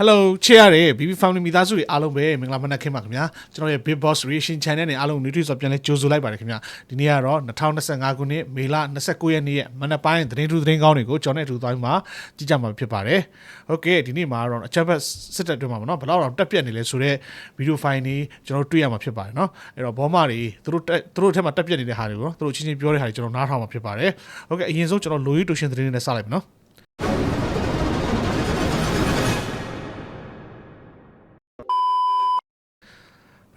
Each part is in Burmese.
Hello ချစ်ရတဲ့ BB Family မိသားစုတွေအားလုံးပဲမင်္ဂလာမနက်ခင်းပါခင်ဗျာကျွန်တော်ရဲ့ Big Boss Reaction Channel နဲ့အားလုံး Nutri ဆိုပြန်လဲကြိုဆိုလိုက်ပါတယ်ခင်ဗျာဒီနေ့ကတော့2025ခုနှစ်မေလ29ရက်နေ့ရဲ့မနက်ပိုင်းသတင်းထူးသတင်းကောင်းတွေကိုကျွန်တော်နဲ့အတူသွားပြီးမှကြည့်ကြမှာဖြစ်ပါတယ်။ Okay ဒီနေ့မှာတော့အချက်ဘက်စစ်တပ်တွေမှာပေါ့နော်ဘယ်တော့တော့တက်ပြက်နေလဲဆိုတော့ဗီဒီယိုဖိုင်တွေကျွန်တော်တွေ့ရမှာဖြစ်ပါတယ်နော်အဲ့တော့ဘောမတွေသူတို့တက်သူတို့ထဲမှာတက်ပြက်နေတဲ့ဟာတွေပေါ့နော်သူတို့ချင်းချင်းပြောတဲ့ဟာတွေကျွန်တော်နားထောင်မှာဖြစ်ပါတယ်။ Okay အရင်ဆုံးကျွန်တော်လိုရီတူရှင်သတင်းတွေနဲ့စလိုက်မယ်နော်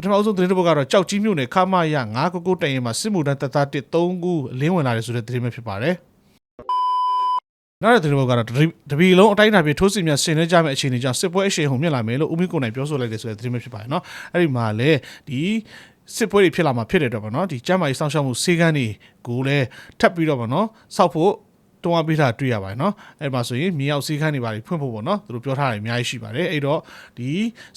ထမအဆုံးသတင်းတစ်ပုဒ်ကတော့ကြောက်ကြီးမြို့နယ်ခမရ9ကိုကိုတိုင်ရင်မှာစစ်မှုထမ်းတပ်သား1 3ခုအလင်းဝင်လာတယ်ဆိုတဲ့သတင်းပဲဖြစ်ပါတယ်။နောက်တဲ့သတင်းတစ်ပုဒ်ကတော့တပီတပီလုံးအတိုင်းအတာပြထိုးစီများဆင်နွှဲကြမယ့်အခြေအနေကြောင့်စစ်ပွဲအရှိန်ဟုန်မြင့်လာမယ်လို့ဦးမင်းကိုနိုင်ပြောဆိုလိုက်တယ်ဆိုတဲ့သတင်းပဲဖြစ်ပါတယ်နော်။အဲ့ဒီမှာလည်းဒီစစ်ပွဲတွေဖြစ်လာမှာဖြစ်တဲ့တော့ဗောနော်ဒီကျမ်းမာရေးစောင့်ရှောက်မှုစေကန်းတွေကိုလည်းထပ်ပြီးတော့ဗောနော်စောက်ဖို့ တွန်းအားပေးတာတွေ့ရပါတယ်เนาะအဲ့မှာဆိုရင်မြေအောင်စီးခန်းတွေပါဖွင့်ဖို့ပေါ့เนาะသူတို့ပြောထားတယ်အများကြီးရှိပါတယ်အဲ့တော့ဒီ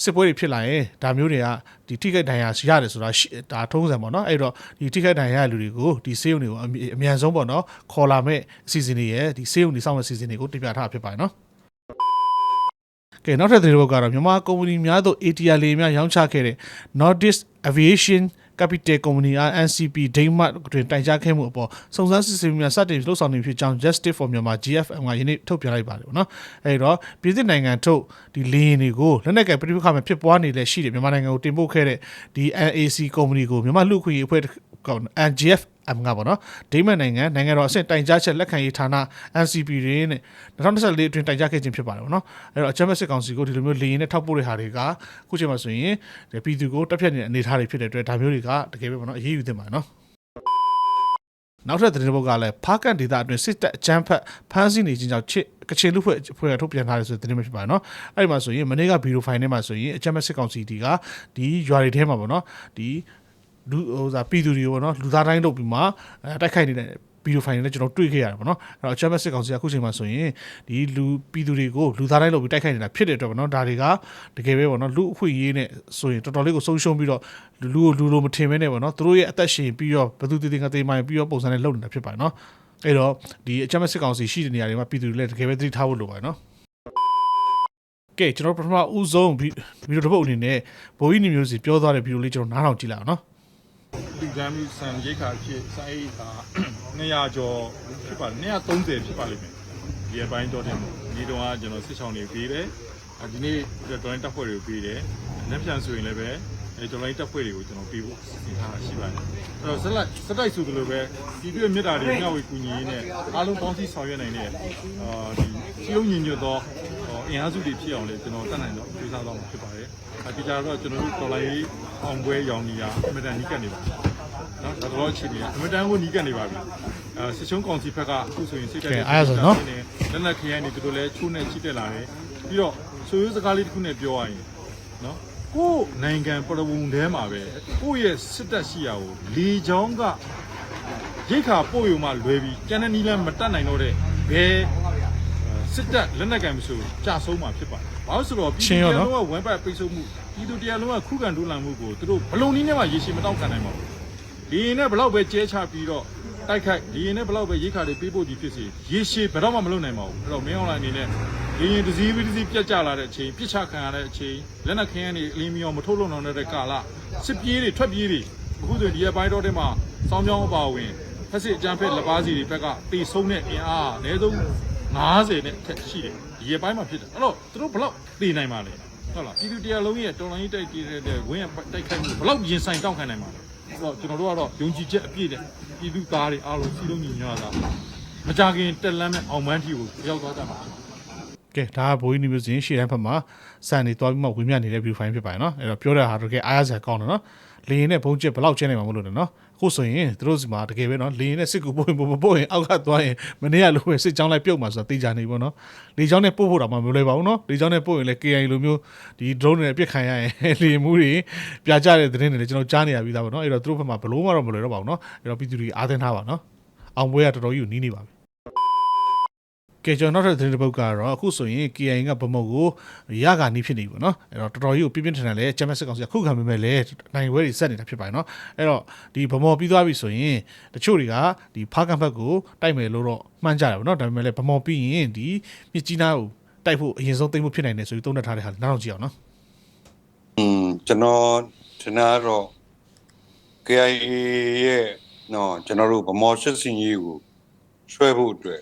စစ်ပွဲတွေဖြစ်လာရင်ဒါမျိုးတွေကဒီထိခိုက်ဒဏ်ရာရတယ်ဆိုတာရှိဒါထုံးစံပေါ့เนาะအဲ့တော့ဒီထိခိုက်ဒဏ်ရာရလူတွေကိုဒီဆေးရုံတွေကိုအမြအမြန်ဆုံးပေါ့เนาะခေါ်လာမဲ့အစီအစဉ်တွေရဲ့ဒီဆေးရုံတွေစောင့်မဲ့အစီအစဉ်တွေကိုတင်ပြထားဖြစ်ပါတယ်เนาะကဲနောက်ထပ်သတင်းတစ်ပုဒ်ကတော့မြန်မာကုမ္ပဏီများသို့ ATR လေများရောင်းချခဲ့တဲ့ Nordic Aviation Capital Company NCP ဒိန်းမတ်တွင်တိုင်ကြားခဲ့မှုအပေါ်စုံစမ်းစစ်ဆေးမှုများစတင်လှုပ်ဆောင်နေဖြစ်ကြောင်း Justice for Myanmar GFM ကယနေ့ထုတ်ပြန်လိုက်ပါတယ်ပေါ့နော်အဲဒီတော့ပြည်သစ်နိုင်ငံထုတ်ဒီလေယာဉ်တွေကိုလက်နက်ကပြည်ပခါမှာဖြစ်ပွားနေလဲရှိတယ်မြန်မာနိုင်ငံကိုတင်ပို့ခဲ့တဲ့ဒီ NAC ကုမ္ပဏီကိုမြန်မာလူခွင့်ရေးအဖွဲ့ကောင် NGF အမငါပေါ့နော်ဒိမတ်နိုင်ငံနိုင်ငံတော်အဆင့်တိုင်ကြားချက်လက်ခံရေးဌာန NCP ရင်းနဲ့2024အတွင်းတိုင်ကြားခဲ့ခြင်းဖြစ်ပါတယ်ပေါ့နော်အဲ့တော့အချမ်းမစစ်ကောင်စီကိုဒီလိုမျိုးလေရင်နဲ့ထောက်ပို့တဲ့ဟာတွေကခုချိန်မှာဆိုရင်ဒီပြည်သူကိုတက်ဖြတ်နေတဲ့အနေအထားတွေဖြစ်တဲ့အတွက်ဒါမျိုးတွေကတကယ်ပဲပေါ့နော်အရေးယူသင့်ပါတယ်နော်နောက်ထပ်သတင်းတစ်ပုဒ်ကလည်းဖားကန်ဒေတာအတွင်းစစ်တပ်အကြမ်းဖက်ဖမ်းဆီးနေခြင်းကြောင့်ချစ်ကချင်လူဖွဲ့ဖွဲ့ထုတ်ပြန်ထားတယ်ဆိုတဲ့သတင်းပဲဖြစ်ပါတယ်နော်အဲ့ဒီမှာဆိုရင်မနေ့ကဗီဒီယိုဖိုင်ထဲမှာဆိုရင်အကြမ်းဖက်စစ်ကောင်စီတီကဒီရွာတွေထဲမှာပေါ့နော်ဒီ လူဟိုစားပြည်သူတွေပေါ့နော်လူသားတိုင်းလုပ်ပြီးမှအဲတိုက်ခိုက်နေတဲ့ဗီဒီယိုဖိုင်တွေလည်းကျွန်တော်တွေ့ခဲ့ရတယ်ပေါ့နော်အဲ့တော့အချမ်းဘက်စစ်ကောင်စီကအခုချိန်မှာဆိုရင်ဒီလူပြည်သူတွေကိုလူသားတိုင်းလုပ်ပြီးတိုက်ခိုက်နေတာဖြစ်တဲ့အတွက်ပေါ့နော်ဒါတွေကတကယ်ပဲပေါ့နော်လူအခွင့်အရေးနဲ့ဆိုရင်တော်တော်လေးကိုဆုံးရှုံးပြီးတော့လူကိုလူလိုမထင်မဲနဲ့ပေါ့နော်သူတို့ရဲ့အသက်ရှင်ပြီးတော့ဘယ်သူတည်တည်ငါတည်မှပြီးတော့ပုံစံနဲ့လုပ်နေတာဖြစ်ပါတယ်နော်အဲ့တော့ဒီအချမ်းဘက်စစ်ကောင်စီရှိတဲ့နေရာတွေမှာပြည်သူတွေလည်းတကယ်ပဲသတိထားဖို့လိုပါတယ်နော်ကဲကျွန်တော်ပထမဦးဆုံးဗီဒီယိုတစ်ပုတ်အနေနဲ့ဘိုးကြီးနေမျိုးစီပြောသွားတဲ့ဗီဒီယိုလေးကျွန်တော်နားထောင်ကြည့်လိုက်အောင်နော် လူကမ်းပြီးစံရိတ်ခါဖြစ်စိုင်းခါ200ကျော်ဖြစ်ပါ230ဖြစ်ပါလိမ့်မယ်ဒီအပိုင်းတော့တယ်ဒီတော့ကကျွန်တော်စစ်ဆောင်တွေပေးတယ်ဒီနေ့တော်တိုင်းတက်ဖွဲ့တွေကိုပေးတယ်လက်ပြန်ဆိုရင်လည်းပဲအဲကျွန်တော်တိုင်းတက်ဖွဲ့တွေကိုကျွန်တော်ပေးဖို့စီစဉ်ထားတာရှိပါတယ်အဲ့တော့ဆက်လက်စတိုက်ဆိုသလိုပဲဒီပြည့်မြစ်တာတွေငှောက်ဝေကူညီရင်းနဲ့အားလုံးပေါင်းစည်းဆောင်ရွက်နိုင်တဲ့အာဒီစီလုံးညီညွတ်သော အင်အားစုတွေဖြစ်အောင်လေကျွန်တော်တတ်နိုင်တော့ကြိုးစားတော့မှာဖြစ်ပါတယ်အကြကြတော့ကျွန်တော်တို့တော်လိုင်းအောင်ပွဲရောင်နေတာအမြဲတမ်းနီးကပ်နေပါတယ်နော်ဒါတော့အခြေအနေကအမတန်ကိုနီးကပ်နေပါပြီအဲစစ်ချုံကောင်စီဘက်ကအခုဆိုရင်စိတ်တက်ကဲအားရဆိုနော်လက်နက်ခရိုင်တွေသူတို့လည်းချိုးနဲ့ချိတက်လာတယ်ပြီးတော့ဆိုရိုးစကားလေးတစ်ခုနဲ့ပြောရရင်နော်ကိုယ်နိုင်ငံပရဝုံထဲမှာပဲကိုယ့်ရဲ့စစ်တပ်ရှိရာကိုလေချောင်းကရိတ်ခါပို့ယူမှလွယ်ပြီးကျန်တဲ့နီးလန်းမတက်နိုင်တော့တဲ့ဘယ် စစ်တပ်လက်နက်ကင်မဆိုကြာဆုံးမှာဖြစ်ပါတယ်။ဘာလို့ဆိုတော့ပြည်သူတရားလုံးကဝမ်ပတ်ပိတ်ဆို့မှုပြည်သူတရားလုံးကခုခံဒုလန်မှုကိုသူတို့ဘလုံနည်းနဲ့မှရေရှည်မတောက်ခံနိုင်ပါဘူး။ဒီရင်နဲ့ဘလောက်ပဲကျဲချပြီးတော့တိုက်ခိုက်ဒီရင်နဲ့ဘလောက်ပဲရိတ်ခါတွေပေးဖို့ဒီဖြစ်စီရေရှည်ဘယ်တော့မှမလုပ်နိုင်ပါဘူးအဲ့တော့မင်းအောင်လိုင်းအနေနဲ့ဒီရင်တစ်စီးပြီးတစ်စီးပြတ်ကျလာတဲ့အချိန်ပြစ်ချခံရတဲ့အချိန်လက်နက်ခင်းရနေအလင်းမြောင်မထုတ်လုံနိုင်တဲ့ကာလစစ်ပြေးတွေထွက်ပြေးတွေအခုဆိုဒီရပိုင်းတော့တဲ့မှာစောင်းပြောင်းအပါဝင်ဖက်စစ်အကြမ်းဖက်လက်ပါစီတွေဘက်ကတေဆုံးတဲ့အင်အားအနည်းဆုံး 90နဲ့ထက်ရှိတယ်ဒီရပိုင်းမှာဖြစ်တယ်အဲ့တော့သူတို့ဘလောက်တေနိုင်ပါလဲဟုတ်လားပြည်သူတရားလုံးရဲ့တော်လိုင်းတိုက်တည်တဲ့ဝင်းရတိုက်ခိုက်မှုဘလောက်ရင်ဆိုင်တောက်ခံနိုင်ပါလဲအဲ့တော့ကျွန်တော်တို့ကတော့ယုံကြည်ချက်အပြည့်နဲ့ပြည်သူသားတွေအားလုံးစီလုံးညီညွတ်တာမကြခင်တက်လန်းမဲ့အောင်မန်းထီကိုရောက်သွားကြမှာဖြစ်ပါတယ်ကဲဒါကဘိုးကြီးနေမျိုးစဉ်ရှေ့တန်းဖက်မှာစံနေသွားပြီးမှဝင်းမြနေတဲ့ view file ဖြစ်ပါတယ်နော်အဲ့တော့ပြောတဲ့ဟာတကယ်အားရစရာကောင်းတယ်နော်လေရင်နဲ့ဘုံကျက်ဘယ်လောက်ကျင်းနေမှာမလို့လဲနော် အခုဆိုရင်သူတို့စီမှာတကယ်ပဲနော်လေရင်နဲ့စစ်ကူပို့ရင်ပို့မပို့ရင်အောက်ကသွားရင်မနေ့ကလိုပဲစစ်ကြောင်းလိုက်ပြုတ်မှာဆိုတာသိကြနေပေါ့နော်လေကြောင်းနဲ့ပို့ဖို့တော့မှမလွယ်ပါဘူးနော်လေကြောင်းနဲ့ပို့ရင်လည်း KI လိုမျိုးဒီ drone နဲ့အပြစ်ခံရရင်လေမှုတွေပြကြတဲ့သတင်းတွေလည်းကျွန်တော်ကြားနေရပြီးသားပေါ့နော်အဲ့တော့သူတို့ဘက်မှာဘလို့မှတော့မလွယ်တော့ပါဘူးနော်အဲ့တော့ပြည်သူတွေအားသင်းထားပါနော်အောင်ပွဲကတော်တော်ကြီးကိုနီးနေပါပြီ ကဲကျွန်တော်နောက်ထပ်သတင်းတစ်ပုဒ်ကတော့အခုဆိုရင် KI ကဗမုတ်ကိုရကာနီးဖြစ်နေပြီပေါ့နော်အဲ့တော့တော်တော်ကြီးကိုပြင်းပြင်းထန်ထန်လဲချမ်ပီယံစစ်ကောင်စီကခုခံပေမဲ့လည်းနိုင်ဝဲတွေဆက်နေတာဖြစ်ပါတယ်နော်အဲ့တော့ဒီဗမော်ပြီးသွားပြီဆိုရင်တချို့တွေကဒီဖားကန်ဘက်ကိုတိုက်မယ်လို့တော့မှန်းကြတယ်ပေါ့နော်ဒါပေမဲ့လည်းဗမော်ပြီးရင်ဒီမြစ်ကြီးနားကိုတိုက်ဖို့အရင်ဆုံးသိမ်းဖို့ဖြစ်နိုင်တယ်ဆိုပြီးသုံးသပ်ထားတဲ့ဟာနောက်တော့ကြည့်အောင်နော်อืมကျွန်တော်ထင်တာတော့ KIA ရဲ့နော်ကျွန်တော်တို့ဗမော်စစ်စင်ကြီးကိုဆွဲဖို့အတွက်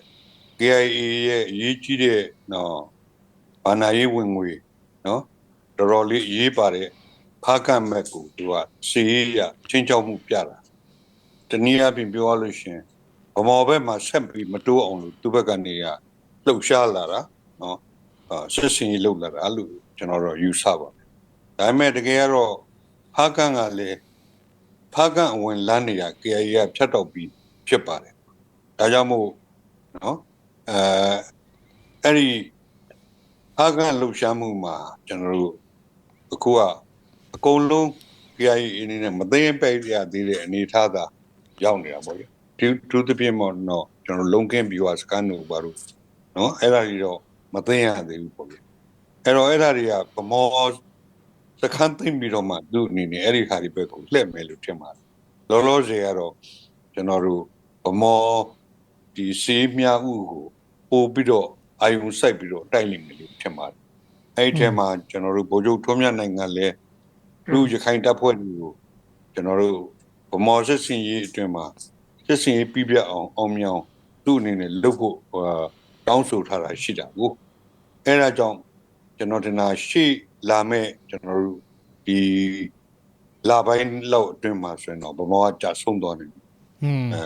KIA ရဲ့အရေးကြီးတဲ့နော်ဘာနာရေးဝင်ငွေနော်တော်တော်လေးအရေးပါတဲ့ဖားကန့်မက်ကိုသူကစီရေးရချင်းချောက်မှုပြတာတနည်းအားဖြင့်ပြောရလို့ရှရင်ဗမော်ဘက်မှာဆက်ပြီးမတိုးအောင်လို့သူ့ဘက်ကနေကလှုပ်ရှားလာတာနော်အာစစ်စင်ကြီးလှုပ်လာတာလို့ကျွန်တော်တို့ယူဆပါတယ်ဒါပေမဲ့တကယ်ကတော့ဖားကန့်ကလည်းဖားကန့်အဝင်လမ်းနေရ KIA ကဖြတ်တော့ပြီးဖြစ်ပါတယ်။ဒါကြောင့်မို့နော် အဲအဲ့ဒီဖားကန့်လှုပ်ရှားမှုမှာကျွန်တော်တို့အခုကအကုန်လုံး KIA အနေနဲ့မသိရင်ပဲရသေးတဲ့အနေအထားသာရောက်နေတာပေါ့လေ။ဒီသူသဖြင့်မော်တော့ကျွန်တော်လုံးကင်းပြီးွားစကန်တို့ဘာလို့နော်အဲ့ဒါကြီးတော့မသိရသေးဘူးပေါ့လေ။အဲ့တော့အဲ့ဒါတွေကဗမောစခန်းသိမ့်ပြီးတော့မှသူ့အနေနဲ့အဲ့ဒီခါဒီဘက်ကိုလှည့်မယ်လို့ထင်ပါတယ်လောလောဆယ်ကတော့ကျွန်တော်တို့ဗမော ဒီစီးမြဥကိုပို့ပြီးတော့အာယုံစိုက်ပြီးတော့တိုက်လိမ့်မယ်လို့ထင်ပါတယ်အဲ့ဒီထဲမှာကျွန်တော်တို့ဗိုလ်ချုပ်ထွန်းမြတ်နိုင်ငံလည်းလူရခိုင်တပ်ဖွဲ့တွေကိုကျွန်တော်တို့ဗမောစစ်စင်ရေးအတွင်းမှာစစ်စင်ရေးပြပြအောင်အောင်မြောင်သူ့အနေနဲ့လုပ်ဖို့ဟိုတောင်းဆိုထားတာရှိတာကိုအဲ့ဒါကြောင့်ကျွန်တော်တင်တာရှေ့လာမဲ့ကျွန်တော်တို့ဒီလာပိုင်းလောက်အတွင်းမှာဆိုရင်တော့ဗမောကကြာဆုံးသွားတယ်ဟွန်းအဲ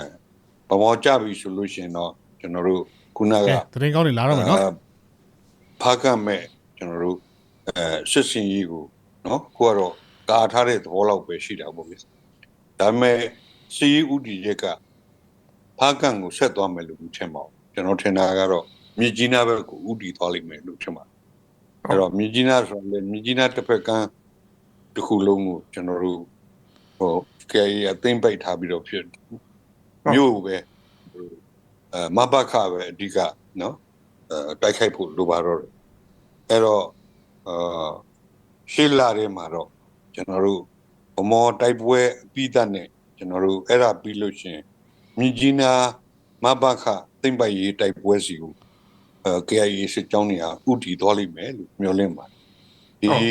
ဗမောကြပြီဆိုလို့ရှိရင်တော့ကျွန်တော်တို့ခုနကကဲသတင်းကောင်းတွေလာတော့မယ်နော်အဲဖားကမဲ့ကျွန်တော်တို့အဲစစ်စင်ကြီးကိုနော်ကိုကတော့ကာထားတဲ့သဘောလောက်ပဲရှိတာပေါ့ဗျဒါပေမဲ့စီဥတီရက်ကဖားကန်ကိုဆက်သွားမယ်လို့ထင်ပါဘူးကျွန်တော်ထင်တာကတော့မြေကြီးနားဘက်ကိုဥတီသွားလိမ့်မယ်လို့ထင်ပါတယ်အဲ့တော့မြကြီးနားဆိုရင်မြကြီးနားတစ်ဖက်ကန်းတစ်ခုလုံးကိုကျွန်တော်တို့ဟိုကေအသိမ့်ပိတ်ထားပြီးတော့ဖြစ် မြို့ပဲအဲမဘခပဲအဓိကနော်အဲတိုက်ခိုက်ဖို့လိုပါတော့တယ်အဲ့တော့အာရှေ့လာတဲ့မှာတော့ကျွန်တော်တို့ဗမောတိုက်ပွဲအပြီးတတ်နဲ့ကျွန်တော်တို့အဲ့ဒါပြီးလို့ရှရင်မြကြီးနားမဘခသိမ့်ပိုက်ရေးတိုက်ပွဲစီကိုအဲ KIA စစ်ကြောင်းတွေကဥတီသွားလိမ့်မယ်လို့မျှော်လင့်ပါတယ်ဒီ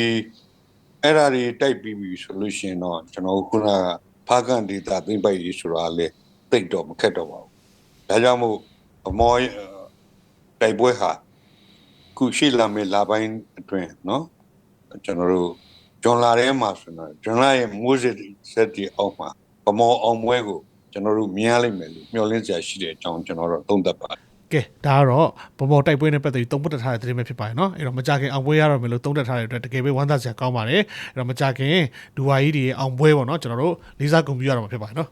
အဲ့ဒါတွေတိုက်ပြီးပြီဆိုလို့ရှိရင်တော့ကျွန်တော်တို့ခုနကဖားကန်ဒေတာသိမ့်ပိုက်ရေးဆိုတာလေ တိတ်တော့မခက်တော့ပါဘူးဒါကြောင့်မို့အမောအဲတိုက်ပွဲဟာခုရှိလာမယ့်လာပိုင်းအတွင်းเนาะကျွန်တော်တို့ဂျွန်လာထဲမှာဆိုတော့ဂျွန်လာရဲ့မိုးစစ်ဆက်တီအောက်မှာဗမောအောင်ပွဲကိုကျွန်တော်တို့မြင်ရလိမ့်မယ်လို့မျှော်လင့်စရာရှိတဲ့အကြောင်းကျွန်တော်တို့သုံးသပ်ပါတယ် ကဲဒါကတော့ဘမော်တိုက်ပွဲနဲ့ပတ်သက်ပြီးသုံးပတ်ထားတဲ့သတင်းပဲဖြစ်ပါတယ်နော်အဲ့တော့မကြခင်အောင်ပွဲရတော့မယ်လို့သုံးသက်ထားတဲ့အတွက်တကယ်ပဲဝမ်းသာစရာကောင်းပါတယ်အဲ့တော့မကြခင်ဒူဝါကြီးတွေရဲ့အောင်ပွဲပေါ့နော်ကျွန်တော်တို့လေးစားဂုဏ်ပြုရတော့မှာဖြစ်ပါတယ်နော်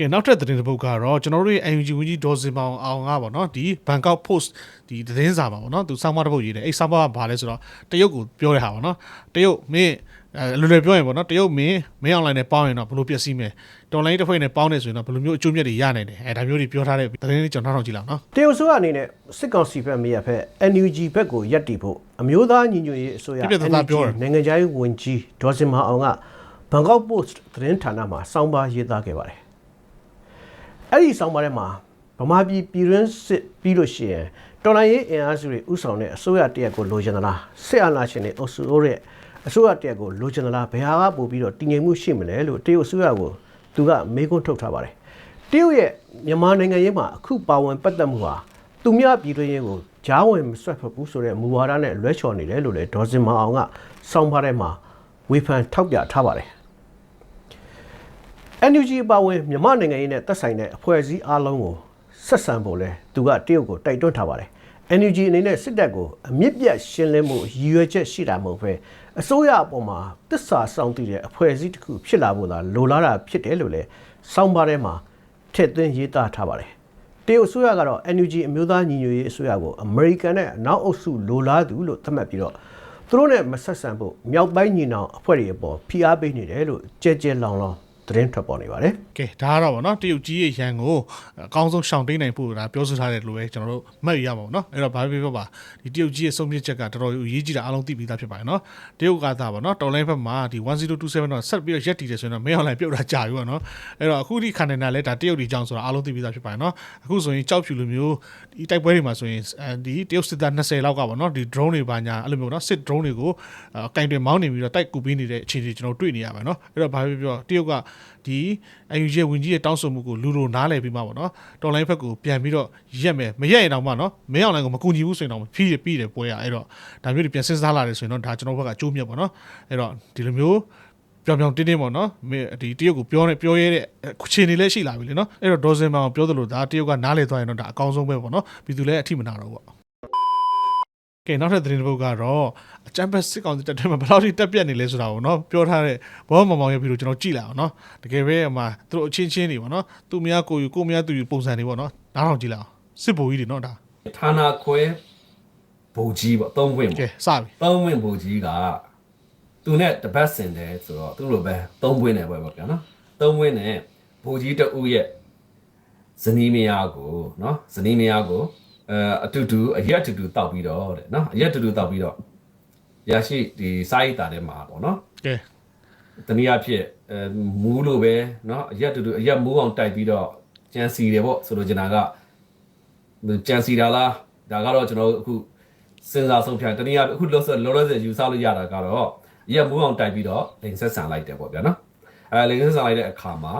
ကဲနောက်ထပ်သတင်းတစ်ပုဒ်ကတော့ကျွန်တော်တို့ရဲ့ UNG ဝန်ကြီးဒေါ်စင်မောင်အောင်ကပေါ့နော်ဒီ Bangkok Post ဒီသတင်းစာမှာပေါ့နော်သူစောင်းမတစ်ပုဒ်ရေးတယ်အဲ့စောင်းမကဘာလဲဆိုတော့တရုတ်ကိုပြောတဲ့ဟာပေါ့နော်တရုတ်မင်းအဲလွယ်လွယ်ပြောရင်ပေါ့နော်တရုတ်မင်းမင်းအွန်လိုင်းနဲ့ပေါင်းရင်တော့ဘယ်လိုပြည့်စည်မလဲတော်လိုင်းတစ်ဖွဲ့နဲ့ပေါင်းနေဆိုရင်တော့ဘယ်လိုမျိုးအကျိုးမြတ်တွေရနိုင်တယ်အဲဒါမျိုးတွေပြောထားတဲ့သတင်းလေးကျွန်တော်နောက်ထောင်ကြည့်လောက်နော်တရုတ်ဆိုရအနေနဲ့စစ်ကောင်စီဘက်မရဖက် NUG ဘက်ကိုရပ်တည်ဖို့အမျိုးသားညီညွတ်ရေးအစိုးရပြည့်ပြည့်သားသားပြောတယ်နိုင်ငံခြားရေးဝန်ကြီးဒေါ်စင်မအောင်ကဘန်ကောက်ပို့စ်သတင်းဌာနမှာစောင်းပါရေးသားခဲ့ပါတယ်။ အဲ့ဒီစောင်းပါထဲမှာဗမာပြည်ပြည်တွင်းစစ်ပြီးလို့ရှိရင်တော်လိုင်းရေးအင်အားစုတွေဥဆောင်တဲ့အစိုးရတရက်ကိုလိုချင်သလားစစ်အာဏာရှင်တွေအုပ်စုတဲ့အစိုးရတရက်ကိုလိုချင်သလားဘယ်ဟာကပို့ပြီးတော့တည်ငြိမ်မှုရှိမလဲလို့တရုတ်အစိုးရကိုသူကမေးခွန်းထုတ်ထားပါတယ်။တရုတ်ရဲ့မြန်မာနိုင်ငံရေးမှာအခုပါဝင်ပတ်သက်မှုဟာသူများပြည်တွင်းရေးကိုဂျားဝင်မဆွတ်ဖက်ဘူးဆိုတဲ့မူဝါဒနဲ့လွဲချော်နေတယ်လို့လည်းဒေါ်စင်မအောင်ကစောင်းပါထဲမှာဝေဖန်ထောက်ပြထားပါတယ်။ NUG အပါအဝင်မြန်မာနိုင်ငံရေးနဲ့သက်ဆိုင်တဲ့အဖွဲ့အစည်းအားလုံးကိုဆက်ဆံဖို့လဲသူကတရုတ်ကိုတိုက်တွန်းထားပါတယ်။ NUG အနေနဲ့စစ်တပ်ကိုအမြင့်ပြတ်ရှင်းလင်းမှုရည်ရွယ်ချက်ရှိတာမဟုတ်ပဲအစိုးရအပေါ်မှာတစ္ဆာစောင့်တည်တဲ့အဖွဲ့အစည်းတစ်ခုဖြစ်လာဖို့သာလိုလားတာဖြစ်တယ်လို့လဲစောင်းပါထဲမှာထည့်သွင်းရေးသားထားပါတယ်။တရုတ်အစိုးရကတော့ NUG အမျိုးသားညီညွတ်ရေးအစိုးရကိုအမေရိကန်နဲ့အနောက်အုပ်စုလိုလားသူလို့သတ်မှတ်ပြီးတော့သူတို့နဲ့မဆက်ဆံဖို့မြောက်ပိုင်းညီနောင်အဖွဲ့တွေအပေါ်ဖိအားပေးနေတယ်လို့ကြဲကြဲလောင်လောင် သသတင်းထွက်ပေါ်နေပါတယ်ကဲဒါကတော့ဗောနော်တရုတ်ကြီးရဲ့ရန်ကိုအကောင်းဆုံးရှောင်တိန်နိုင်ဖို့ဒါပြောဆိုထားတယ်လို့ပဲကျွန်တော်တို့မှတ်ရရမှာဗောနော်အဲ့တော့ဘာဖြစ်ဖြစ်ပါဒီတရုတ်ကြီးရဲ့ဆုံးဖြတ်ချက်ကတော်တော်ရေးကြီးတာအားလုံးသိပြီးသားဖြစ်ပါတယ်နော်တရုတ်ကသာဗောနော်တော်လိုင်းဘက်မှာဒီ1027တော့ဆက်ပြီးတော့ရက်တည်တယ်ဆိုရင်တော့မင်းအောင်လိုင်းပြုတ်တာကြာပြီဗောနော်အဲ့တော့အခုဒီခန္ဓာနာလဲဒါတရုတ်ဒီကြောင့်ဆိုတာအားလုံးသိပြီးသားဖြစ်ပါတယ်နော်အခုဆိုရင်ကြောက်ဖြူလိုမျိုးဒီတိုက်ပွဲတွေမှာဆိုရင်အဲဒီတရုတ်စစ်သား20လောက်ကဗောနော်ဒီ drone တွေပါညာအဲ့လိုမျိုးနော်စစ် drone တွေကိုကင်တွေမောင်းနေပြီးတော့တိုက်ကူပေးနေတဲ့အခြေအနေကျွန်တော်တွေ့နေရပါနော်အဲ့တော့ဘာဖြစ်ဖြစ်တရုတ်ကဒီအယူရဲ့ဝင်ကြီးရဲ့တောင်းဆိုမှုကိုလူလိုနားလည်ပြီးမှပေါ့နော်တော်လိုင်းဘက်ကိုပြန်ပြီးတော့ရက်မယ်မရက်ရင်တော့မှနော်မင်းအောင်လိုင်းကိုမကူညီဘူးဆိုရင်တော့ဖြီးရပြီးတယ်ပွဲရအဲ့တော့ဒါမျိုးတွေပြန်စဉ်းစားလာတယ်ဆိုရင်တော့ဒါကျွန်တော်ဘက်ကအကျိုးမြတ်ပေါ့နော်အဲ့တော့ဒီလိုမျိုးပြောင်ပြောင်တင်းတင်းပေါ့နော်မင်းဒီတရုတ်ကိုပြောနေပြောရဲတဲ့ခြေနေလည်းရှိလာပြီလေနော်အဲ့တော့ဒေါ်စင်မန်ကိုပြောသလိုဒါတရုတ်ကနားလေသွားရင်တော့ဒါအကောင်းဆုံးပဲပေါ့နော်ပြည်သူလည်းအထိမနာတော့ပေါ့ ကဲနောက်ထပ်သတင်းတစ်ပုဒ်ကတော့အချမ်းဘက်စစ်ကောင်စီတက်တယ်မှာဘယ်လောက်ထိတက်ပြက်နေလဲဆိုတာကိုနော်ပြောထားတဲ့ဘောမောင်မောင်ရဲ့ဗီဒီယိုကျွန်တော်ကြည့်လာအောင်နော်တကယ်ပဲအမှသူတို့အချင်းချင်းတွေပေါ့နော်သူမယားကိုယူကိုမယားသူယူပုံစံတွေပေါ့နော်နားထောင်ကြည့်လာအောင်စစ်ဘူကြီးတွေနော်ဒါဌာနာခွဲဘူကြီးပေါ့သုံးခွင့်ကဲပေါ့စပြီသုံးခွင့်ဘူကြီးကသူနဲ့တပတ်စင်တယ်ဆိုတော့သူ့လိုပဲသုံးခွင့်နဲ့ပဲပေါ့ဗျာနော်သုံးခွင့်နဲ့ဘူကြီးတဦးရဲ့ဇနီးမယားကိုနော်ဇနီးမယားကို အဲအတူတူအရက်တူတူတောက်ပြီးတော့တဲ့နော်အရက်တူတူတောက်ပြီးတော့ရရှိဒီစာရိတ်တာထဲမှာပေါ့နော်ကဲတနည်းအားဖြင့်အဲမူးလို့ပဲနော်အရက်တူတူအရက်မူးအောင်တိုက်ပြီးတော့ကြံစီတယ်ပေါ့ဆိုလိုချင်တာကကြံစီတာလားဒါကတော့ကျွန်တော်တို့အခုစဉ်းစားဆုံးဖြတ်တနည်းအားဖြင့်အခုလောဆောလောလောဆယ်ယူဆလို့ရတာကတော့ရက်မူးအောင်တိုက်ပြီးတော့လိန်ဆက်ဆန်လိုက်တယ်ပေါ့ဗျာနော်အဲလိန်ဆက်ဆန်လိုက်တဲ့အခါမှာ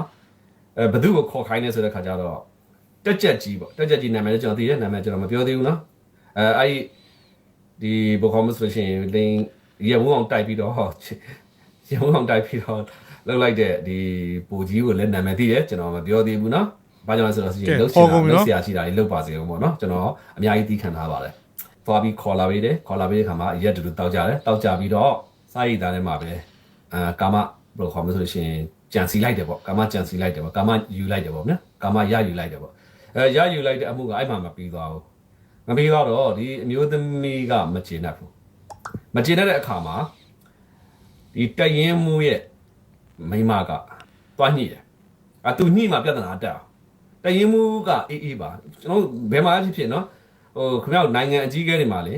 အဲဘသူ့ကိုခေါ်ခိုင်းနေဆိုတဲ့ခါကျတော့ တက်ကြက်ကြီးပေါ့တက်ကြက်ကြီးနာမည်လည်းကျွန်တော်သိတယ်နာမည်ကျွန်တော်မပြောသေးဘူးနော်အဲအဲ့ဒီဒီဘယ်ခေါ်မလို့ဆိုလို့ရှိရင်လိန်ရက်မူးအောင်တိုက်ပြီးတော့ ရုံအောင်တိုက်ပြီးတော့လောက်လိုက်တဲ့ဒီပူကြီးကိုလည်းနာမည်သိတယ်ကျွန်တော်မပြောသေးဘူးเนาะဘာကြောင့်လဲဆိုတော့စီလုံးချင်တာလုံးဆရာရှိတာတွေလောက်ပါစေဦးပေါ့เนาะကျွန်တော်အများကြီးသိခံထားပါတယ်သွားပြီးခေါ်လာပေးတယ်ခေါ်လာပေးတဲ့ခါမှာရက်တူတူတောက်ကြတယ်တောက်ကြပြီးတော့စာရည်သားထဲမှာပဲအာကာမဘယ်လိုခေါ်မလဲဆိုလို့ရှိရင်ကြံစီလိုက်တယ်ပေါ့ကာမကြံစီလိုက်တယ်ပေါ့ကာမယူလိုက်တယ်ပေါ့နော်ကာမရယူလိုက်တယ်ပေါ့ အဲရယူလိုက်တဲ့အမှုကအဲ့မှာမပြီးသွားဘူးမပြီးသွားတော့ဒီအမျိုးသမီးကမကျေနပ်ဘူးမကျေနပ်တဲ့အခါမှာဒီတရင်မှုရဲ့မိန်းမကတွားညှိတယ်။အာသူညှိမှပြဿနာတက်အောင်။တရင်မှုကအေးအေးပါကျွန်တော်တို့ဘယ်မှာဖြစ်ဖြစ်နော်ဟိုခင်ဗျားတို့နိုင်ငံအကြီးအကဲတွေမှာလေ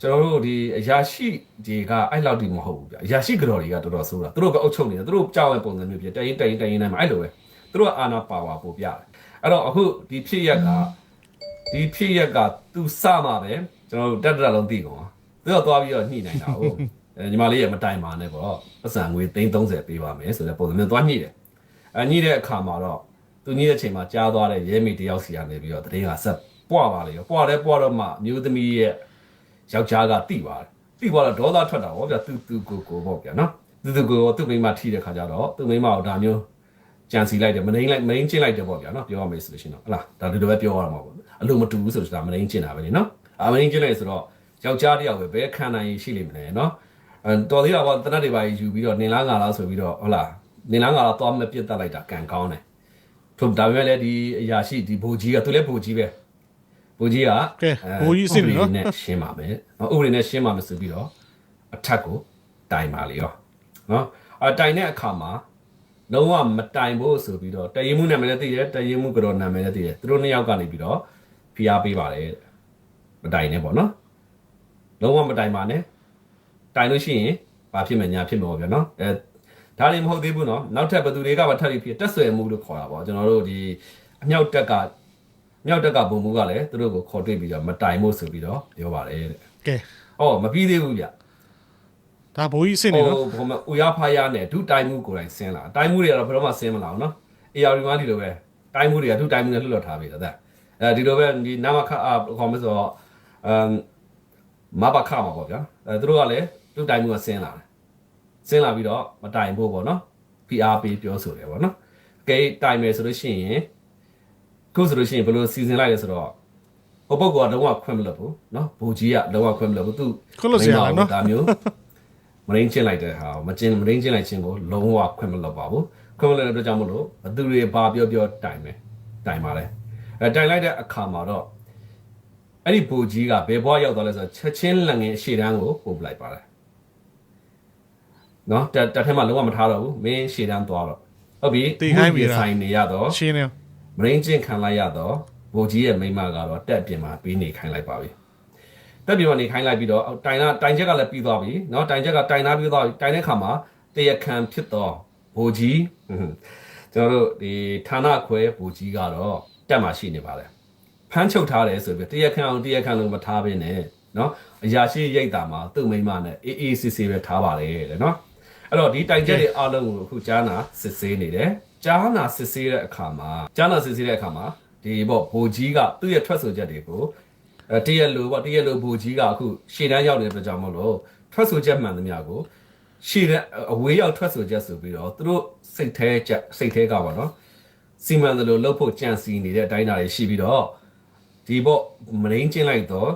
ကျွန်တော်တို့ဒီအရာရှိတွေကအဲ့လောက်တိမဟုတ်ဘူးဗျအရာရှိကြော်တွေကတော်တော်ဆိုးတာသူတို့ကအုပ်ချုပ်နေတယ်သူတို့ကြောက်တဲ့ပုံစံမျိုးဖြစ်တရင်တရင်တရင်တိုင်းမှာအဲ့လိုပဲသူတို့ကအာနာပါဝါပို့ပြတယ် အဲ့တော့အခုဒီဖြစ်ရက်ကဒီဖြစ်ရက်ကသူစမှပဲကျွန်တော်တို့တက်တက်လုံးသိကုန်အောင်သူတော့သွားပြီးတော့ညှိနိုင်တာဟုတ်အဲညီမလေးရဲ့မတိုင်ပါနဲ့ပေါ့ပတ်စံငွေ330ပေးပါမယ်ဆိုတဲ့ပုံစံမျိုးသွားညှိတယ်အဲညှိတဲ့အခါမှာတော့သူညှိတဲ့အချိန်မှာကြားသွားတဲ့ရဲမိတယောက်စီကနေပြီးတော့တရင်ကဆက်ပွားပါလေရောပွားတယ်ပွားတော့မှမျိုးသမီးရဲ့ယောက်ျားကတိပါတယ်တိသွားတော့ဒေါသထွက်တာဗောဗျာသူသူကိုကိုပေါ့ဗျာနော်သူသူကိုသူ့မိန်းမထိတဲ့ခါကျတော့သူ့မိန်းမကိုဒါမျိုး ကြံစီလိုက်တယ်မနှိမ့်လိုက်မနှိမ့်ချင်းလိုက်တယ်ပေါ့ဗျာနော်ပြောရမယ်ဆိုလို့ရှိရင်တော့ဟလားဒါဒီလိုပဲပြောရမှာပေါ့အလိုမတူဘူးဆိုတော့ဒါမနှိမ့်ချင်းတာပဲလေနော်အမနှိမ့်ချင်းလိုက်ဆိုတော့ယောက်ျားတယောက်ပဲဘယ်ခံနိုင်ရှိလိမ့်မလဲနော်အဲတော်သေးတာပေါ့တနတ်တွေပါယူပြီးတော့နင်လားငါလားဆိုပြီးတော့ဟုတ်လားနင်လားငါလားသွားမပြစ်တတ်လိုက်တာကံကောင်းတယ်ထို့ဒါပေမဲ့လည်းဒီအရာရှိဒီဘူကြီးကသူလည်းဘူကြီးပဲဘူကြီးကကဲဘူကြီးအစ်စ်နေနော်ဥပဒေနဲ့ရှင်းပါမယ်နော်ဥပဒေနဲ့ရှင်းပါမယ်ဆိုပြီးတော့အထက်ကိုတိုင်ပါလေရောနော်အတိုင်တဲ့အခါမှာ လုံးဝမတိုင်ဖို့ဆိုပြီးတော့တရင်မှုနာမည်လည်းသိတယ်တရင်မှုကတော့နာမည်လည်းသိတယ်သူတို့နှစ်ယောက်ကနေပြီးတော့ဖိအားပေးပါတယ်မတိုင်နဲ့ပေါ့နော်လုံးဝမတိုင်ပါနဲ့တိုင်လို့ရှိရင်ဘာဖြစ်မယ်ညာဖြစ်မှာပေါ့ဗျာနော်အဲဒါလည်းမဟုတ်သေးဘူးနော်နောက်ထပ်ဘယ်သူတွေကမှထပ်ပြီးဖြစ်တက်ဆွဲမှုလို့ခေါ်တာပေါ့ကျွန်တော်တို့ဒီအမြောက်တက်ကမြောက်တက်ကဘုံမှုကလည်းသူတို့ကိုခေါ်တွေ့ပြီးတော့မတိုင်မို့ဆိုပြီးတော့ပြောပါတယ်တဲ့ကဲ။အော်မပြီးသေးဘူးဗျ။ ဒါဘူကြီးအစ်စ်နေနော် ဟိုဘုံမဥရဖားရနဲ့ဒုတိုင်မှုကိုယ်တိုင်ဆင်းလာ။တိုင်မှုတွေကတော့ဘယ်တော့မှဆင်းမလာဘူးနော်။ AR ဒီမှာဒီလိုပဲတိုင်မှုတွေကဒုတိုင်မှုနဲ့လွတ်လွတ်ထားပြီတဲ့။အဲဒီလိုပဲဒီနာမခအခေါ်မဆိုတော့အမ်မဘခမှာပေါ့ဗျာ။အဲသူတို့ကလည်းဒုတိုင်မှုကဆင်းလာတယ်။ဆင်းလာပြီးတော့မတိုင်ဖို့ပေါ့နော်။ PR ပေးပြောဆိုတယ်ပေါ့နော်။ကဲတိုင်မယ်ဆိုလို့ရှိရင်ခုဆိုလို့ရှိရင်ဘယ်လိုစီစဉ်လိုက်လဲဆိုတော့ဟိုပုဂ္ဂိုလ်ကတော့ခွင့်မလုပ်ဘူးเนาะဘူကြီးကလုံးဝခွင့်မလုပ်ဘူးသူ ခွင့်လွှတ်စရာလားနော် ဒါမျိုး မရင်းချင်းလိုက်တဲ့ဟာကိုမချင်းမရင်းချင်းလိုက်ခြင်းကိုလုံးဝခွင့်မလုပ်ပါဘူးခွင့်မလုပ်တဲ့အတွက်ကြောင့်မလို့ဘသူတွေဘာပြောပြောတိုင်မယ်တိုင်ပါလေအဲတိုင်လိုက်တဲ့အခါမှာတော့အဲ့ဒီဘူကြီးကဘယ်ဘွားရောက်သွားလဲဆိုတော့ချက်ချင်းလက်ငယ်ရှေ့တန်းကိုပို့ပလိုက်ပါတယ်နော်တက်တက်ထဲမှာလုံးဝမထားတော့ဘူးမင်းရှေ့တန်းသွားတော့ဟုတ်ပြီတေခိုင်းပြီလားဆိုင်နေရတော့ရှင်းနေမရင်းချင်းခံလိုက်ရတော့ဘိုလ်ကြီးရဲ့မိန်းမကတော့တက်အပြင်မှာပြီးနေခိုင်းလိုက်ပါပြီ တက်ပြင်မှာနေခိုင်းလိုက်ပြီးတော့တိုင်လာတိုင်ချက်ကလည်းပြီးသွားပြီเนาะတိုင်ချက်ကတိုင်သားပြီးသွားပြီတိုင်တဲ့ခါမှာတရခံဖြစ်တော့ဘိုလ်ကြီးဟွန်းကျွန်တော်တို့ဒီဌာနခွဲဘိုလ်ကြီးကတော့တက်မှာရှိနေပါတယ်ဖမ်းချုပ်ထားတယ်ဆိုပြီးတရခံအောင်တရခံလို့မထားဘဲနဲ့เนาะအရာရှိရိတ်တာမှာသူ့မိန်းမနဲ့အေးအေးဆေးဆေးပဲထားပါတယ်တဲ့เนาะအဲ့တော့ဒီတိုင်ချက်တွေအားလုံးကိုအခုကြားနာစစ်ဆေးနေတယ်ကြားနာစစ်ဆေးတဲ့အခါမှာကြားနာစစ်ဆေးတဲ့အခါမှာဒီပေါ့ဘိုလ်ကြီးကသူ့ရဲ့ထွက်ဆိုချက်တွေကိုအဲ တရက်လိုပေါ့တရက်လိုဘိုလ်ကြီးကအခုရှေ့တန်းရောက်နေတဲ့အတွက်ကြောင့်မလို့ထွက်ဆိုချက်မှန်သမျှကိုရှေ့တန်းအဝေးရောက်ထွက်ဆိုချက်ဆိုပြီးတော့သူတို့စိတ်แท้ချက်စိတ်แท้ကပါနော်စီမံတယ်လို့လှုပ်ဖို့ကြံစီနေတဲ့အတိုင်းအတာတွေရှိပြီးတော့ ဒီပေါ့မရင်းချင်းလိုက်တော့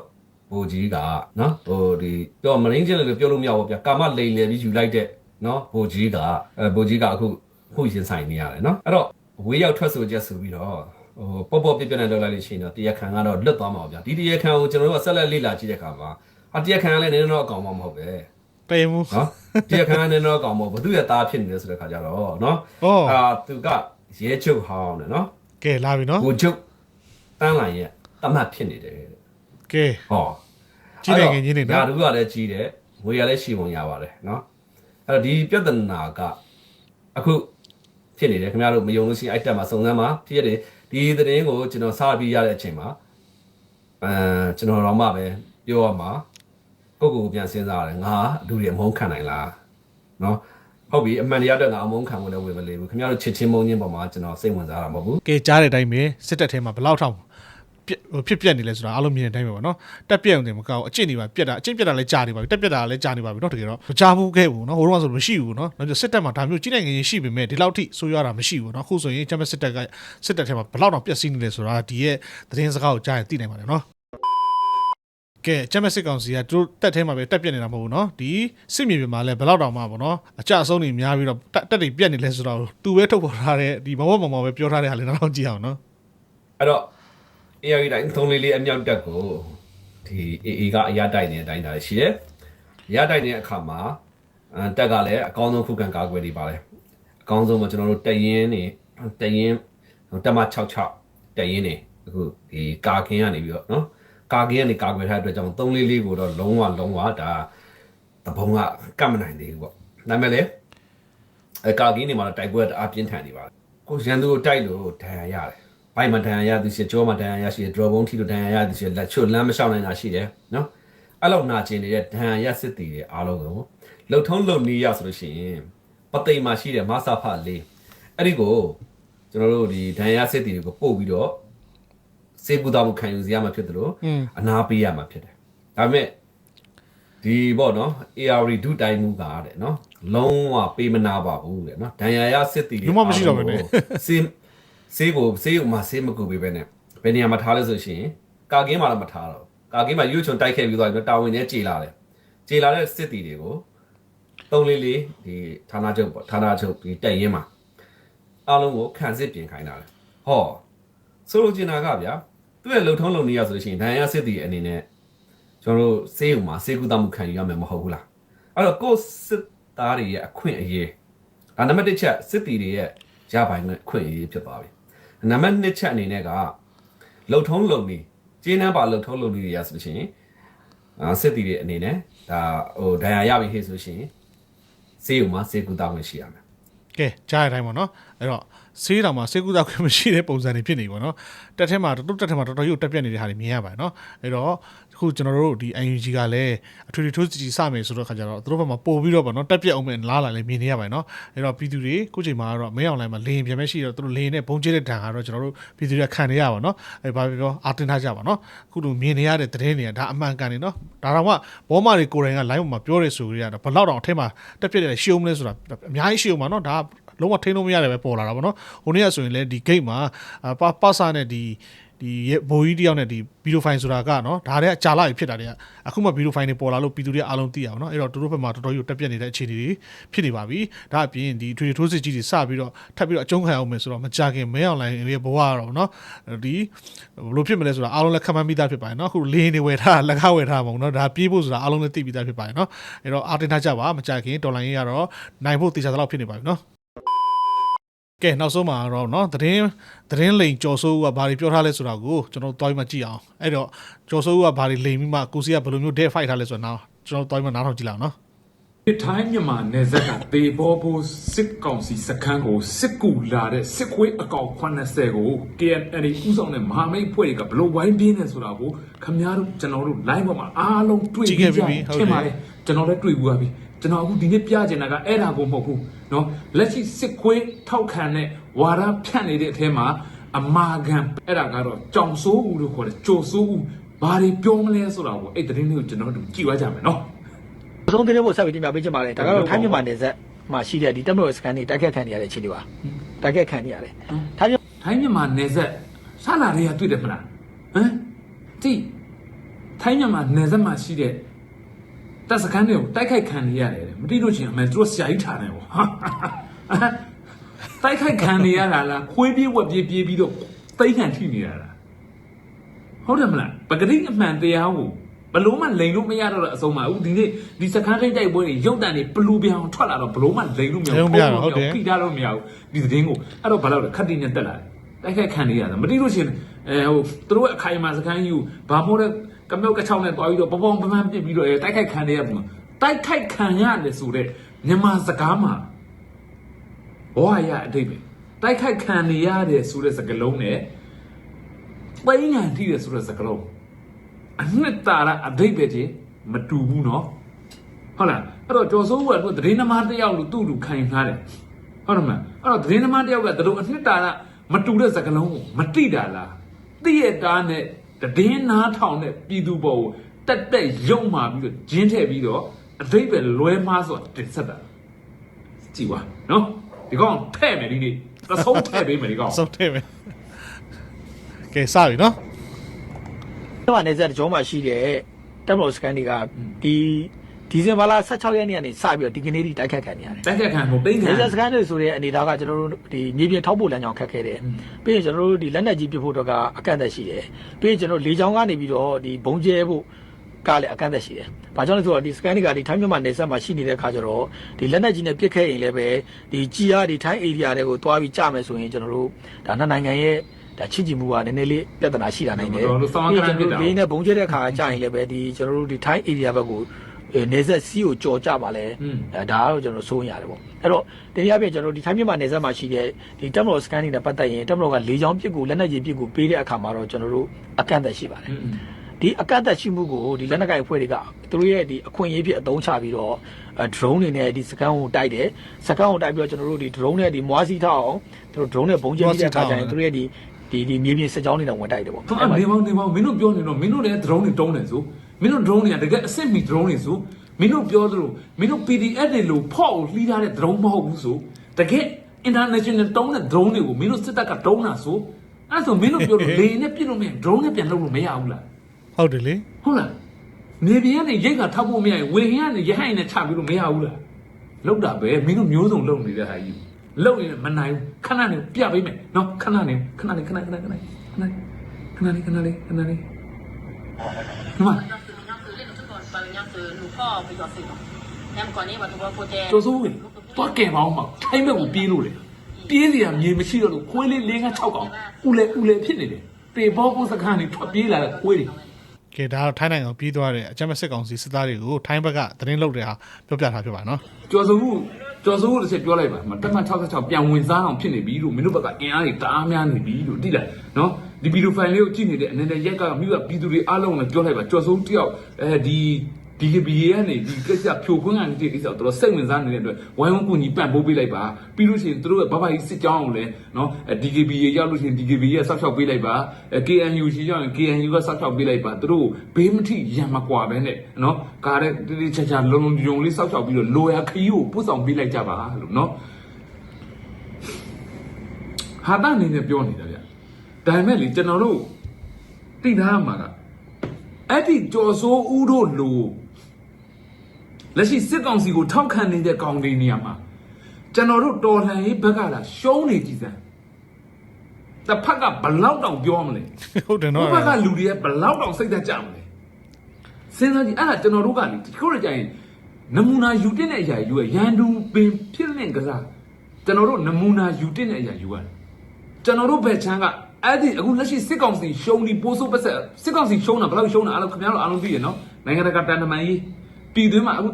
ဘိုလ်ကြီးကနော်ဟိုဒီပြောမရင်းချင်းလည်းပြောလို့မရဘူးဗျာကာမလိန်လေပြီးယူလိုက်တဲ့နော်ဘိုလ်ကြီးကအဲဘိုလ်ကြီးကအခုခုရင်ဆိုင်နေရတယ်နော်အဲ့တော့ဝေးရောက်ထွက်ဆိုချက်ဆိုပြီးတော့ ဟိုပေါ့ပေါ့ပြပြနဲ့လောက်လိုက်လို့ရှိရင်တော့တရားခံကတော့လွတ်သွားမှာဗျာဒီတရားခံကိုကျွန်တော်တို့ကဆက်လက်လေ့လာကြည့်တဲ့အခါမှာအတရားခံကလည်းနည်းနည်းတော့အကောင်မှမဟုတ်ပဲတည်မှုနော်တရားခံကနည်းနည်းတော့အကောင်မဟုတ်ဘသူရဲ့သားဖြစ်နေတယ်ဆိုတဲ့ခါကျတော့နော်ဟောအာသူကရဲချုပ်ဟောင်းတယ်နော်ကဲလာပြီနော်ကိုချုပ်တန်းလိုက်ရဲ့တမတ်ဖြစ်နေတယ်ကဲဟောကြီးတယ်ငယ်ကြီးနေနော်ဓာတုကလည်းကြီးတယ်ငွေရလည်းရှိပုံရပါတယ်နော်အဲ့တော့ဒီပြဿနာကအခု ဖြစ်နေတယ်ခင်ဗျားတို့မယုံလို့ရှိရင်အဲ့တက်မှာစုံစမ်းမှာဖြစ်ရတယ်ဒီသတင်းကိုကျွန်တော်စားပြီးရတဲ့အချိန်မှာအဲကျွန်တော်တော့မှပဲပြောရမှာကိုယ့်ကိုယ်ကိုပြန်စဉ်းစားရတယ်ငါလူတွေအမုန်းခံနိုင်လားနော်ဟုတ်ပြီအမှန်တရားတော့ငါအမုန်းခံဖို့လည်းဝင်မလေးဘူးခင်ဗျားတို့ချစ်ချင်းမုန်းချင်းပေါ်မှာကျွန်တော်စိတ်ဝင်စားတာမဟုတ်ဘူးကဲကြားတဲ့အတိုင်းပဲစစ်တပ်ထဲမှာဘယ်လောက်ထောင်ပြက်ဟို ဖြစ်ပြက်နေလဲဆိုတာအားလုံးမြင်တဲ့အတိုင်းပဲပေါ့နော်တက်ပြက်အောင်တင်မကောက်အကျင့်နေပါပြက်တာအကျင့်ပြက်တာလည်းကြာနေပါပြီတက်ပြက်တာလည်းကြာနေပါပြီနော်တကယ်တော့မကြာဘူးခဲ့ဘူးနော်ဟိုတော့ဆိုမရှိဘူးနော်နောက်ပြစစ်တပ်မှာဒါမျိုးကြီးနိုင်ငံကြီးရှိပေမဲ့ဒီလောက်ထိဆိုးရွားတာမရှိဘူးနော်အခုဆိုရင်ချမ်းမစစ်တပ်ကစစ်တပ်ထဲမှာဘယ်လောက်တော့ပြက်စီးနေလဲဆိုတာဒီရဲ့သတင်းစကားကိုကြားရင်သိနိုင်ပါတယ်နော်ကဲချမ်းမစစ်ကောင်စီကသူတို့တက်ထဲမှာပဲတက်ပြက်နေတာမဟုတ်ဘူးနော်ဒီစစ်မြေပြင်မှာလည်းဘယ်လောက်တောင်မှပေါ့နော်အကြအဆုံးတွေများပြီးတော့တက်တက်တွေပြက်နေလဲဆိုတော့သူပဲထုတ်ပေါ်ထားတဲ့ဒီမဝတ်မမောပဲပြောထားတဲ့ဟာလည်းတော့ကြည့်အောင်နော်အဲ့တော့ AI တိုင်းသုံးလေးလေးအမြောက်တက်ကိုဒီ AA ကအရာတိုက်နေတဲ့အတိုင်းဒါရှိတယ်။ရတိုက်နေတဲ့အခါမှာအဲတက်ကလည်းအကောင်းဆုံးခုခံကာကွယ်နေပါတယ်။အကောင်းဆုံးမှာကျွန်တော်တို့တရင်နေတရင်တက်မ66တရင်နေအခုဒီကာကင်းကနေပြီးတော့နော်ကာကင်းကနေကာကွယ်ထားတဲ့အတွက်ကြောင့်3လေးလေးကိုတော့လုံးဝလုံးဝဒါတဘုံကကတ်မနိုင်သေးဘူးပေါ့။ဒါပေမဲ့လည်းအဲကာကင်းနေမှာတော့တိုက်ပွဲတအားပြင်းထန်နေပါတယ်။ကိုရန်သူကိုတိုက်လို့ဒဏ်ရာရတယ်။ ဘိုက်မှာဒဏ်ရာရသူရှိကြောမှာဒဏ်ရာရရှိတယ်ဒရောဘုံထီလို့ဒဏ်ရာရသူရှိလက်ချွတ်လမ်းမလျှောက်နိုင်တာရှိတယ်နော်။အဲ့လောက်နာကျင်နေတဲ့ဒဏ်ရာရစစ်တီတွေအားလုံးကိုလှုပ်ထုံးလှုပ်နေရဆိုလို့ရှိရင်ပသိမ်မှာရှိတဲ့မဆာဖလေးအဲ့ဒီကိုကျွန်တော်တို့ဒီဒဏ်ရာစစ်တီတွေကိုပို့ပြီးတော့စေကူတာမှုခံယူစီရမှာဖြစ်တယ်လို့อืมအနာပေးရမှာဖြစ်တယ်ဒါပေမဲ့ဒီပေါ့နော် AR ဒုတိုင်မှုကတဲ့နော်လုံးဝပေးမနာပါဘူးတဲ့နော်ဒဏ်ရာရစစ်တီတွေလုံးဝမရှိတော့ဘူးနဲ့စေး စေးကိုစေးကိုမှစေးမကူပေးပဲနဲ့ဘယ်နေရာမှာထားလဲဆိုရှင်ကာကင်းမှာလည်းမထားတော့ကာကင်းမှာရွှေချုံတိုက်ခဲ့ပြီးသွားပြီတာဝန်နဲ့ကြေလာတယ်ကြေလာတဲ့စစ်တီတွေကိုသုံးလေးလေးဒီဌာနချုပ်ပေါ့ဌာနချုပ်ဒီတက်ရင်မှာအားလုံးကိုခံစစ်ပြင်ခိုင်းတာလေဟောဆိုလိုချင်တာကဗျာသူ့ရဲ့လုံထုံးလုံနေရဆိုလို့ရှိရင်ဒဏ်ရာစစ်တီအနေနဲ့ကျွန်တော်တို့စေးုံမှာစေးကူတမှုခံယူရမယ်မဟုတ်ဘူးလားအဲ့တော့ကိုယ့်စစ်သားတွေရဲ့အခွင့်အရေးဒါနံပါတ်1ချက်စစ်တီတွေရဲ့ရပိုင်ခွင့်အခွင့်အရေးဖြစ်သွားပြီ နံပါတ်2ချက်အနေနဲ့ကလှုပ်ထုံးလုံနေကျင်းနှမ်းပါလှုပ်ထုံးလုံနေရဆိုလို့ရှိရင်အာစစ်တီတွေအနေနဲ့ဒါဟိုဒဏ်ရာရပြီဟေ့ဆိုလို့ရှိရင်စေးုံမှာစေကူတောင်းဝင်ရှိရမယ်ကဲကြားရတိုင်းပေါ့နော်အဲ့တော့ဆေးတောင်မှာဆေးကုသခွင့်မရှိတဲ့ပုံစံတွေဖြစ်နေပြီပေါ့နော်တက်ထဲမှာတုတ်တက်ထဲမှာတော်တော်ကြီးကိုတက်ပြက်နေတဲ့ဟာတွေမြင်ရပါတယ်နော်အဲ့တော့ အခုကျွန်တော်တို့ဒီ UNG ကလည်းအထွေထွေထိုးစီစမယ်ဆိုတော့ခါကျတော့သူတို့ဘက်မှာပို့ပြီးတော့ပေါ့နော်တက်ပြက်အောင်မဲ့လားလာလည်းမြင်နေရပါတယ်နော်အဲ့တော့ပြည်သူတွေကိုချိန်မှာတော့မဲအောင်လိုင်းမှာလေရင်ပြန်မဲ့ရှိတော့သူတို့လေရင်နဲ့ဘုံကျဲတဲ့ဒဏ်ကတော့ကျွန်တော်တို့ပြည်သူတွေကခံနေရပါတော့နော်အဲ့ဘာပြောအာတင်ထားကြပါနော်အခုလိုမြင်နေရတဲ့သတင်းတွေကဒါအမှန်ကန်နေနော်ဒါတော့မှဘောမတွေကိုယ်တိုင်က live မှာပြောရဲဆိုကြရတော့ဘလောက်တောင်အထက်မှာတက်ပြက်တဲ့ရှုံးမလဲဆိုတာအများကြီးရှုံးမှာနော်ဒါလုံးဝထိန်းလို့မရတယ်ပဲပေါ်လာတာပေါ့နော်ဟိုနေ့ကဆိုရင်လည်းဒီ gate မှာပါပါစာနဲ့ဒီ ဒီဘိုးကြီးတယောက်နဲ့ဒီဗီဒီယိုဖိုင်ဆိုတာကနော်ဒါတဲ့အကြာလာပြီဖြစ်တာတွေကအခုမှဗီဒီယိုဖိုင်တွေပေါ်လာလို့ပြည်သူတွေအားလုံးသိရအောင်နော်အဲ့တော့သူတို့ဘက်မှာတော်တော်ကြီးတက်ပြက်နေတဲ့အခြေအနေတွေဖြစ်နေပါပြီဒါအပြင်ဒီထွေထွေထိုးစစ်ကြီးတွေစပြီးတော့ထပ်ပြီးတော့အကျုံးခံအောင်မယ်ဆိုတော့မကြခင်မဲအွန်လိုင်းရဲ့ဘဝကတော့နော်ဒီဘယ်လိုဖြစ်မလဲဆိုတာအားလုံးလည်းခံမှန်းပြီးသားဖြစ်ပါတယ်နော်အခုလင်းနေဝယ်ထားလက်ခဝယ်ထားမှာပေါ့နော်ဒါပြေးဖို့ဆိုတာအားလုံးလည်းသိပြီးသားဖြစ်ပါတယ်နော်အဲ့တော့အာတင်ထားကြပါမကြခင်ဒေါ်လာရင်းကတော့နိုင်ဖို့တေချာသလောက်ဖြစ်နေပါပြီနော် ကဲနောက်ဆုံးမှာတော့เนาะသတင်းသတင်းလိန်ကြော်စိုးဦးကဘာတွေပြောထားလဲဆိုတာကိုကျွန်တော်တို့တွားပြီးမှကြည့်အောင်အဲ့တော့ကြော်စိုးဦးကဘာတွေလိန်ပြီးမှကိုစီကဘယ်လိုမျိုး dead fight ထားလဲဆိုတော့ကျွန်တော်တို့တွားပြီးမှနားထောင်ကြည့်လောက်နော် ဒီထိုင်းမြန်မာနယ်စပ်ကတေဘောဘိုးစစ်ကောင်စီစခန်းကိုစစ်ကူလာတဲ့စစ်ခွေးအကောက်80ကို KNL ဥဆောင်တဲ့မဟာမိတ်ဖွဲ့တွေကဘလို့ဝိုင်းပြင်းနေဆိုတာကိုခမများတို့ကျွန်တော်တို့ line ပေါ်မှာအားလုံးတွေ့ ကြည့်ခဲ့ပြီးပြီ ကြ ဟုတ်တယ် ထင်ပါတယ်ကျွန်တော်လည်းတွေ့ဘူးပါပြီကျွန်တော်အခုဒီနေ့ပြချင်တာကအဲ့ဒါကိုမဟုတ်ဘူး နော်လက်ရှိစစ်ခွေးထောက်ခံတဲ့ဝါဒဖြန့်နေတဲ့အထဲမှာအမာခံအဲ့ဒါကတော့ကြောင်ဆိုးဦးလို့ခေါ်တယ်ကြိုဆိုးဦးဘာတွေပြောမလဲဆိုတာကိုအဲ့သတင်းလေးကိုကျွန်တော်တို့ကြည့်ဝကြမယ်နော်အဆုံးသတင်းကိုဆက်ပြီးတင်ပြပေးချင်ပါတယ်ဒါကတော့ထိုင်းမြန်မာနယ်စပ်မှာရှိတဲ့ဒီတက်မလို့စကန်တွေတိုက်ခတ်ခံနေရတဲ့အခြေအနေပါတိုက်ခတ်ခံနေရတယ်ထိုင်းထိုင်းမြန်မာနယ်စပ်ဆလာတွေကတွေ့တယ်မလားဟမ်တိထိုင်းမြန်မာနယ်စပ်မှာရှိတဲ့ တပ်စခန်းတွေကိုတိုက်ခိုက်ခံနေရတယ်တဲ့မတိလို့ချင်းအမေသူတို့ဆရာကြီးထားတယ်ဗောတိုက်ခိုက်ခံနေရတာလားခွေးပြေးဝက်ပြေးပြေးပြီးတော့တိတ်ခံထိနေရတာဟုတ်တယ်မလားပဂရိအမှန်တရားကိုဘလို့မှလိန်လို့မရတော့တဲ့အဆုံးမှာအခုဒီနေ့ဒီစခန်းထိတ်တိုက်ပွဲတွေရုပ်တံတွေပလူပြောင်ထွက်လာတော့ဘလို့မှလိန်လို့မရလိန်လို့မရတော့ဟုတ်တယ်ဖိထားလို့မရဘူးဒီသတင်းကိုအဲ့တော့ဘာလို့လဲခက်တင်နဲ့တက်လာတယ်တိုက်ခိုက်ခံနေရတာမတိလို့ရှရင်အဲဟိုသူတို့ရဲ့အခိုင်အမာစခန်းကြီးကိုဘာမို့လဲ ကမြောက်ကချောင်းနဲ့တွားပြီးတော့ပပောင်းပပန်းပြစ်ပြီးတော့အဲတိုက်ခိုက်ခံနေရပုံမှာတိုက်ခိုက်ခံရတယ်ဆိုတော့မြန်မာစကားမှာဘောရအတိတ်ပဲတိုက်ခိုက်ခံနေရတယ်ဆိုတဲ့စကားလုံးနဲ့ပိန်းငံထိတယ်ဆိုတဲ့စကားလုံးအနှစ်သာရအတိတ်ပဲချင်းမတူဘူးเนาะ ဟုတ်လားအဲ့တော့ကျော်စိုးကသူသတင်းသမားတစ်ယောက်လို့သူ့လူခံထားတယ်ဟုတ်တယ်မလားအဲ့တော့သတင်းသမားတစ်ယောက်ကတို့အနှစ်တာကမတူတဲ့စကားလုံးကိုမတိတာလားတိရတာနဲ့ သတင်းနားထောင်တဲ့ပြည်သူပေါ်ကိုတက်တက်ရုံမာပြီးတော့ဂျင်းထည့်ပြီးတော့အတိတ်ပဲလွဲမားဆိုတင်ဆက်တာကြည်ပါနော်ဒီကောင်ထဲ့မယ်ဒီနေ့သဆုံးထဲ့ပေးမယ်ဒီကောင်စုံထဲမယ်ကဲစပြီနော်မြန်မာနယ်စပ်တကြောမှာရှိတဲ့တက်မတော်စကန်တွေကဒီ ဒီဇင်ဘာလ16ရက်နေ့ကနေစပြီးတော့ဒီကနေ့ထိတိုက်ခတ်ခံနေရတယ်တိုက်ခတ်ခံကိုပိန်းခံနယ်စပ်စကန်တွေဆိုတဲ့အနေအထားကကျွန်တော်တို့ဒီမြေပြင်ထောက်ပို့လမ်းကြောင်းခက်ခဲတယ်ပြီးရင်ကျွန်တော်တို့ဒီလက်နက်ကြီးပစ်ဖို့တော့ကအကန့်အသတ်ရှိတယ်ပြီးရင်ကျွန်တော်လေကြောင်းကနေပြီးတော့ဒီဘုံကျဲဖို့ကလည်းအကန့်အသတ်ရှိတယ်။ဘာကြောင့်လဲဆိုတော့ဒီ scan တွေကဒီထိုင်းမြန်မာနယ်စပ်မှာရှိနေတဲ့ခါကျတော့ဒီလက်နက်ကြီးနဲ့ပစ်ခဲ့ရင်လည်းပဲဒီကြီးအားဒီထိုင်း area တွေကိုတွားပြီးကြမယ်ဆိုရင်ကျွန်တော်တို့ဒါနှစ်နိုင်ငံရဲ့ဒါချစ်ကြည်မှုကနည်းနည်းလေးပြဿနာရှိလာနိုင်တယ်တော်တော်ဆောင်းကရမ်းဖြစ်တာ လေးနဲ့ဘုံကျဲတဲ့ခါကြာရင်လည်းပဲဒီကျွန်တော်တို့ဒီထိုင်း area ဘက်ကိုအဲ နေဆက်စီးကိုကြော်ကြပါလဲอืมအဲဒါကတော့ကျွန်တော်စိုးရတယ်ပေါ့အဲ့တော့တရားပြကျွန်တော်တို့ဒီထိုင်းမြန်မာနယ်စပ်မှာရှိတဲ့ဒီတက်မတော်စကန်တွေနဲ့ပတ်သက်ရင်တက်မတော်ကလေချောင်းပြစ်ကိုလက်နက်ကြီးပြစ်ကိုပေးတဲ့အခါမှာတော့ကျွန်တော်တို့အကန့်အသတ်ရှိပါတယ်ဒီအကန့်အသတ်ရှိမှုကိုဒီလက်နက်ကိုင်အဖွဲ့တွေကသူတို့ရဲ့ဒီအခွင့်အရေးဖြစ်အသုံးချပြီးတော့အဲ drone တွေနဲ့ဒီစကန်ကိုတိုက်တယ်စကန်ကိုတိုက်ပြီးတော့ကျွန်တော်တို့ဒီ drone နဲ့ဒီမွားစီထောက်အောင်သူတို့ drone နဲ့ဘုံကျဲပြီးတဲ့အခါကျရင်သူတို့ရဲ့ဒီဒီဒီမြေပြင်စစ်ကြောင်းတွေနဲ့ဝင်တိုက်တယ်ပေါ့သူကနေပေါင်းနေပေါင်းမင်းတို့ပြောနေတော့မင်းတို့လည်း drone တွေတုံးတယ်ဆို မင်းတို့ drone တွေကတကယ်အစ်စ်မီ drone တွေဆိုမင်းတို့ပြောသလိုမင်းတို့ PDF တွေလို့ဖော့ကိုလှီးထားတဲ့ drone မဟုတ်ဘူးဆိုတကယ် international တုံးတဲ့ drone တွေကိုမင်းတို့စစ်တပ်ကတုံးတာဆိုအဲ့ဆိုမင်းတို့ပြောလို့လေနဲ့ပြစ်လို့မရ drone နဲ့ပြန်လုပ်လို့မရဘူးလားဟုတ်တယ်လေဟုတ်လားမြေပြင်ကနေရိတ်ကထောက်ဖို့မရရင်ဝေဟင်ကနေရဟိုင်နဲ့ချပြီးလို့မရဘူးလားလောက်တာပဲမင်းတို့မျိုးစုံလုပ်နေတဲ့ဟာကြီးလုပ်ရင်မနိုင်ဘူးခဏနေပြပေးမယ်နော်ခဏနေခဏနေခဏခဏခဏခဏခဏနေခဏနေခဏ နေခဏနေမ Banyak tu lupa pergi office. Yang kau ni waktu bawa pote. ကျော်စိုးဝင်တွားကင်ပေါင်းမှာထိုင်းဘက်ကိုပြေးလို့လေပြေးစရာမြေမရှိတော့လို့ခွေးလေး၄၅6កောင်ဦးလေဦးလေဖြစ်နေတယ်ပေဘောကိုစခန်းနေထွက်ပြေးလာတဲ့ခွေးတွေကဲဒါတော့ထိုင်းနိုင်ငံကိုပြီးသွားတဲ့အကြမ်းဖက်စစ်ကောင်စီစစ်သားတွေကိုထိုင်းဘက်ကသတင်းလုပ်တဲ့ဟာပြောပြထားဖြစ်ပါနော်ကျော်စိုးမှုကျော်စိုးမှုတစ်ချက်ပြောလိုက်ပါမတက်မှ66ပြန်ဝင်စားအောင်ဖြစ်နေပြီလို့မင်းတို့ဘက်ကအင်အားတွေတအားများနေပြီလို့သိလားနော်ဒီဗီဒီယိုဖိုင်လေးကိုကြည့်နေတဲ့အနေနဲ့ရက်ကမြို့ကပြည်သူတွေအားလုံးလည်းပြောလိုက်ပါကျော်စိုးတယောက်အဲဒီ DKBA ကနေဒီကိစ္စဖြိုခွင်းကနေဒီကိစ္စကိုတော်တော်စိတ်ဝင်စားနေတဲ့အတွက်ဝိုင်းဝန်းကူညီပံ့ပိုးပေးလိုက်ပါပြီးလို့ရှိရင်တို့ရဲ့ဘဘကြီးစစ်ကြောင်းကိုလည်းနော်အဲ DKBA ရောက်လို့ရှိရင် DKBA ကဆောက်ရှောက်ပေးလိုက်ပါအဲ KNU ရှိရောက်ရင် KNU ကဆောက်ရှောက်ပေးလိုက်ပါတို့ဘေးမထိရံမကွာပဲနဲ့နော်ကားတဲ့တိတိကျကျလုံလုံကြုံလေးဆောက်ရှောက်ပြီးတော့လိုရာခရီးကိုပို့ဆောင်ပေးလိုက်ကြပါလို့နော်ဟာတာနေနဲ့ပြောနေတာဗျဒါပေမဲ့လေကျွန်တော်တို့သိထားမှာကအဲ့ဒီကြော်စိုးဦးတို့လို လက်ရှိစစ်ကောင်စီကိုထောက်ခံနေတဲ့ကောင်တွေနေရာမှာကျွန်တော်တို့တော်လှန်ရေးဘက်ကလာရှုံးနေကြည်စမ်းတစ်ဖက်ကဘလောက်တောင်ပြောမလဲဟုတ်တယ်ဘနော်ဘက်ကလူတွေကဘလောက်တောင်စိတ်သက်ကြမလဲစဉ်းစားကြည့်အဲ့ဒါကျွန်တော်တို့ကလေဒီခုရကြရင်နမူနာယူတင်တဲ့အရာယူရရန်တူပင်ဖြစ်နေကြစားကျွန်တော်တို့နမူနာယူတင်တဲ့အရာယူရတယ်ကျွန်တော်တို့ဘယ်ချမ်းကအဲ့ဒီအခုလက်ရှိစစ်ကောင်စီရှုံးဒီပိုးဆိုးပတ်ဆက်စစ်ကောင်စီရှုံးတာဘယ်လောက်ရှုံးတာအားလုံးခင်ဗျားတို့အားလုံးသိရနော်နိုင်ငံတကာတန်တမန်ကြီး ပြည်တွင်းမှာအခု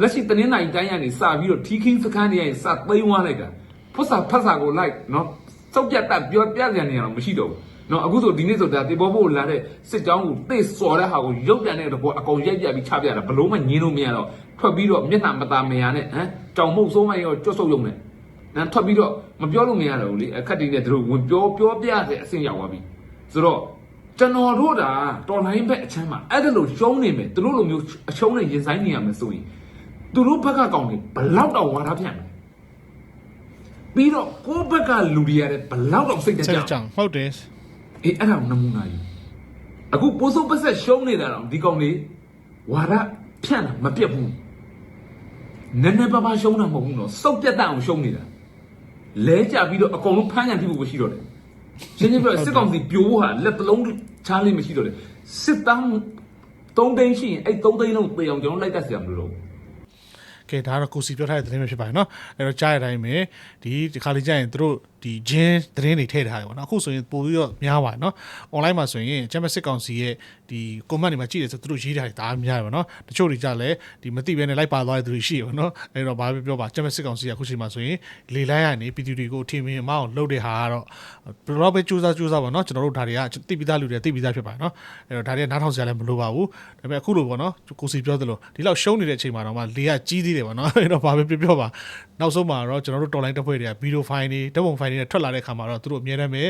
လက်ရှိတနင်္လာရီတိုင်းရနေစပြီးတော့ထီခင်းစခန်းတွေရစသိမ်းသွားလိုက်တာဖတ်စာဖတ်စာကိုလိုက်နော်စောက်ပြတ်တပြောပြပြန်နေရတော့မရှိတော့ဘူးနော်အခုဆိုဒီနေ့ဆိုတာတေဘောဖို့လာတဲ့စစ်ကြောင်းကိုတိတ်စော်တဲ့ဟာကိုရုပ်တံတဲ့တော့အကောင်ရိုက်ပြပြီးချပြတာဘလို့မှညင်းလို့မရတော့ထွက်ပြီးတော့မျက်နှာမตาမရနဲ့ဟမ်ကြောင်မုတ်ဆိုးမရောကျွတ်ဆုပ်ရုံနဲ့နန်းထွက်ပြီးတော့မပြောလို့မရတော့ဘူးလေအခက်တည်းနဲ့သူတို့ဝင်ပြောပြောပြတဲ့အဆင့်ရောက်သွားပြီဆိုတော့ ကျွန်တော်တို့ဒါတော်လိုင်းဘက်အချမ်းမှာအဲ့ဒါလို့ရှုံးနေမယ်သူတို့လိုမျိုးအရှုံးနဲ့ရင်ဆိုင်နေရမယ်ဆိုရင်သူတို့ဘက်ကကောင်းနေဘလောက်တောင်ဝါဒဖြန့်မလဲပြီးတော့ကိုယ့်ဘက်ကလူတွေရတယ်ဘလောက်တောင်စိတ်တဆက်ကြကြောင်ဟုတ်တယ်အေးအဲ့ဒါကိုနမူနာယူအခုပိုးစိုးပတ်ဆက်ရှုံးနေတာတော့ဒီကောင်လေးဝါဒဖြန့်တာမပြတ်ဘူးနည်းနည်းပါးပါးရှုံးတာမဟုတ်ဘူးနော်စုပ်ပြတ်တအောင်ရှုံးနေတာလဲကြပြီးတော့အကုန်လုံးဖမ်းကြံပြဖို့မရှိတော့တယ် ရှင်းရှင်းပြောစစ်ကောင်စီပြိုးဖို့ဟာလက်တလုံးချားလေးမရှိတော့တယ်စစ်တမ်း၃သိန်းရှိရင်အဲ့၃သိန်းလုံးပေအောင်ကျွန်တော်လိုက်တတ်စရာမလိုတော့ဘူး ကဲဒါကတော့ကိုစီပြောထားတဲ့သတင်းပဲဖြစ်ပါတယ်เนาะအဲ့တော့ကြားရတဲ့အတိုင်းပဲဒီဒီခါလေးကြာရင်တို့ ဒီဂျင်းသတင်းတွေထည့်ထားတယ်ပေါ့နော်အခုဆိုရင်ပို့ပြီးတော့များပါတယ်နော် online မှာဆိုရင်ချမ်ပီယံစစ်ကောင်စီရဲ့ဒီ comment တွေမှာကြည့်တယ်ဆိုသူတို့ရေးထားတယ်ဒါများတယ်ပေါ့နော်တချို့တွေကြလည်းဒီမသိဘဲနဲ့လိုက်ပါသွားတဲ့သူတွေရှိတယ်ပေါ့နော်အဲ့တော့ဘာပဲပြောပါချမ်ပီယံစစ်ကောင်စီကအခုချိန်မှာဆိုရင်လေလိုက်ရနေ PTT တွေကိုထင်မြင်မအောင်လုပ်တဲ့ဟာကတော့ဘယ်တော့ပဲစူးစမ်းစူးစမ်းပေါ့နော်ကျွန်တော်တို့ဒါတွေကသိပြီးသားလူတွေသိပြီးသားဖြစ်ပါတယ်နော်အဲ့တော့ဒါတွေကနားထောင်စရာလည်းမလိုပါဘူးဒါပေမဲ့အခုလိုပေါ့နော်ကိုစီပြောသလိုဒီလောက်ရှုံးနေတဲ့အချိန်မှာတော့မှလေကကြီးသေးတယ်ပေါ့နော်အဲ့တော့ဘာပဲပြောပြောပါနောက်ဆုံးမှာတော့ကျွန်တော်တို့ online တစ်ဖွဲ့တွေက video file တွေဓာတ်ပုံ file တွေနဲ့ထွက်လာတဲ့ခါမှာတော့သူတို့အများတမ်းပဲ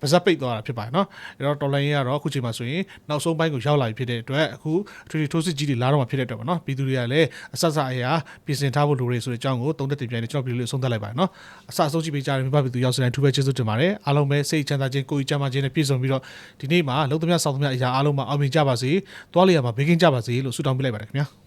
ပါဇက်ပိတ်သွားတာဖြစ်ပါတယ်နော်အဲ့တော့တော်လိုင်းကတော့အခုချိန်မှာဆိုရင်နောက်ဆုံးပိုင်းကိုရောက်လာပြီဖြစ်တဲ့အတွက်အခုထရီထိုးစစ်ကြီးတွေလာတော့မှာဖြစ်တဲ့အတွက်ပေါ့နော်ပြည်သူတွေကလည်းအဆက်ဆက်အရာပြင်ဆင်ထားဖို့လိုတယ်ဆိုတဲ့အကြောင်းကိုသုံးသက်တင်ပြနေကျွန်တော်ပြည်သူလေးအဆုံးသတ်လိုက်ပါတယ်နော်အစအဆုံးကြည့်ပေးကြတဲ့မြန်မာပြည်သူရောက်စတဲ့ထူးပဲကျေးဇူးတင်ပါတယ်အားလုံးပဲစိတ်ချမ်းသာခြင်းကိုယ်ကြီးချမ်းသာခြင်းနဲ့ပြည့်စုံပြီးတော့ဒီနေ့မှာလုံးသမျှဆောင်းသမျှအရာအားလုံးမှာအောင်မြင်ကြပါစေတွားလျာမှာဘေးကင်းကြပါစေလို့ဆုတောင်းပေးလိုက်ပါတယ်ခင်ဗျာ